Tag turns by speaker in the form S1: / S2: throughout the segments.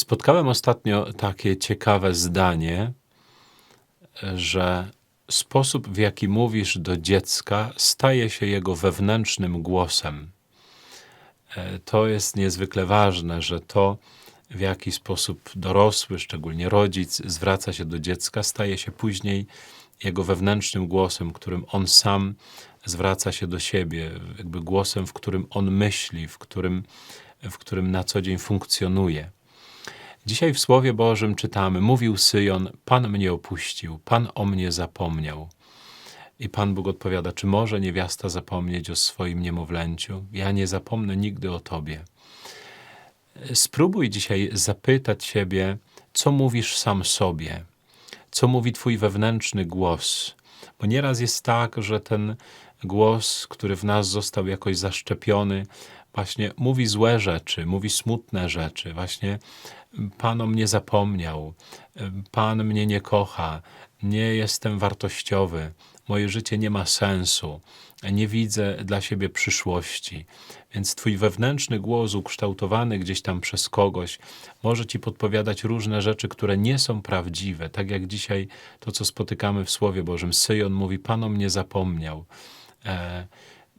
S1: Spotkałem ostatnio takie ciekawe zdanie, że sposób, w jaki mówisz do dziecka, staje się jego wewnętrznym głosem. E, To jest niezwykle ważne, że to, w jaki sposób dorosły, szczególnie rodzic, zwraca się do dziecka, staje się później jego wewnętrznym głosem, którym on sam zwraca się do siebie, jakby głosem, w którym on myśli, w którym, w którym na co dzień funkcjonuje. Dzisiaj w Słowie Bożym czytamy: Mówił Syjon, Pan mnie opuścił, Pan o mnie zapomniał. I Pan Bóg odpowiada: Czy może niewiasta zapomnieć o swoim niemowlęciu? Ja nie zapomnę nigdy o Tobie. Spróbuj dzisiaj zapytać siebie, co mówisz sam sobie, co mówi Twój wewnętrzny głos. Bo nieraz jest tak, że ten głos, który w nas został jakoś zaszczepiony, właśnie mówi złe rzeczy, mówi smutne rzeczy. Właśnie Pan o mnie zapomniał, Pan mnie nie kocha, nie jestem wartościowy, moje życie nie ma sensu, nie widzę dla siebie przyszłości. Więc Twój wewnętrzny głos, ukształtowany gdzieś tam przez kogoś, może Ci podpowiadać różne rzeczy, które nie są prawdziwe. Tak jak dzisiaj to, co spotykamy w Słowie Bożym. Syjon mówi: Pan o mnie zapomniał. E,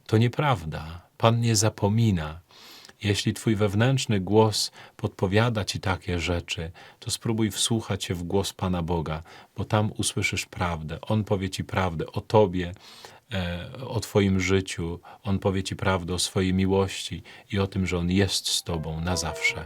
S1: to nieprawda. Pan nie zapomina. Jeśli Twój wewnętrzny głos podpowiada Ci takie rzeczy, to spróbuj wsłuchać się w głos Pana Boga, bo tam usłyszysz prawdę. On powie Ci prawdę o Tobie, e, o Twoim życiu. On powie Ci prawdę o swojej miłości i o tym, że On jest z Tobą na zawsze.